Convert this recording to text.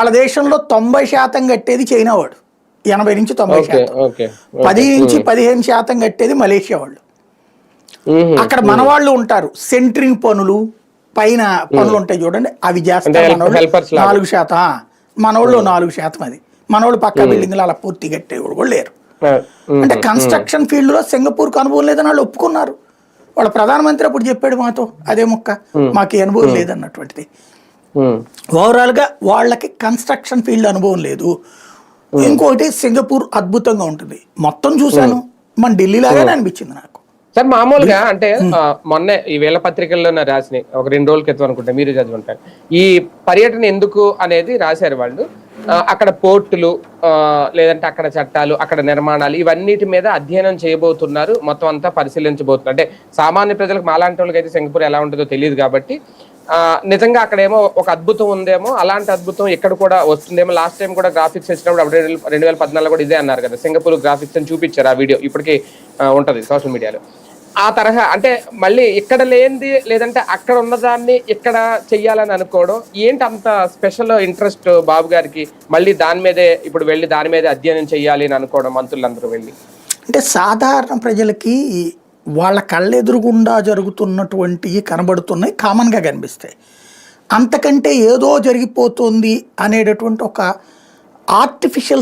వాళ్ళ దేశంలో తొంభై శాతం కట్టేది చైనా వాడు. ఎనభై నుంచి తొంభై శాతం. పది నుంచి పదిహేను శాతం కట్టేది మలేషియా వాళ్ళు. అక్కడ మన వాళ్ళు ఉంటారు. సెంట్రింగ్ పనులు పైన పనులు ఉంటాయి చూడండి. అవి చేస్తారు. నాలుగు శాతం. ఆ, మనోళ్ళు నాలుగు శాతం అది. మనోళ్ళు పక్క బిల్డింగ్లు అలా పూర్తి కట్టేవాడు కూడా లేరు. అంటే కన్స్ట్రక్షన్ ఫీల్డ్లో సింగపూర్కి అనుభవం లేదని వాళ్ళు ఒప్పుకున్నారు. వాళ్ళ ప్రధానమంత్రి అప్పుడు చెప్పాడు మాతో అదే మొక్క మాకు అనుభవం లేదన్నటువంటిది. మ్మ్. ఓవరాల్గా వాళ్ళకి కన్స్ట్రక్షన్ ఫీల్డ్ అనుభవం లేదు. ఇంకోటి సింగపూర్ అద్భుతంగా ఉంటుంది. మొత్తం చూశాను. మన ఢిల్లీ లాగానే అనిపించింది నాకు. సార్ మామూలుగా అంటే మొన్నే ఈ వేళ పత్రికల్లో రాసినాయి ఒక రెండు రోజుల క్రితం అనుకుంటా మీరు చదివి ఉంటారు ఈ పర్యటన ఎందుకు అనేది రాశారు వాళ్ళు. అక్కడ పోర్టులు లేదంటే అక్కడ చట్టాలు అక్కడ నిర్మాణాలు ఇవన్నిటి మీద అధ్యయనం చేయబోతున్నారు. మొత్తం అంతా పరిశీలించబోతున్నారు. అంటే సామాన్య ప్రజలకు మాలాంటి వాళ్ళకి అయితే సింగపూర్ ఎలా ఉంటుందో తెలియదు కాబట్టి నిజంగా అక్కడేమో ఒక అద్భుతం ఉందేమో అలాంటి అద్భుతం ఇక్కడ కూడా వస్తుందేమో. లాస్ట్ టైం కూడా గ్రాఫిక్స్ వచ్చినప్పుడు అప్పుడు రెండు వేల- పద్నాలుగు కూడా ఇదే అన్నారు కదా. సింగపూర్ గ్రాఫిక్స్ అని చూపించారు ఆ వీడియో ఇప్పటికీ ఉంటుంది సోషల్ మీడియాలో ఆ తరహా అంటే మళ్ళీ ఇక్కడ లేనిది లేదంటే అక్కడ ఉన్నదాన్ని ఇక్కడ చెయ్యాలని అనుకోవడం ఏంటి అంత స్పెషల్ ఇంట్రెస్ట్ బాబు గారికి? మళ్ళీ దాని మీదే ఇప్పుడు వెళ్ళి దాని మీదే అధ్యయనం చేయాలి అని అనుకోవడం మంత్రులందరూ వెళ్ళి. అంటే సాధారణ ప్రజలకి వాళ్ళ కళ్ళెదురుగుండా జరుగుతున్నటువంటివి కనబడుతున్నాయి కామన్గా కనిపిస్తాయి. అంతకంటే ఏదో జరిగిపోతుంది అనేటటువంటి ఒక ఆర్టిఫిషియల్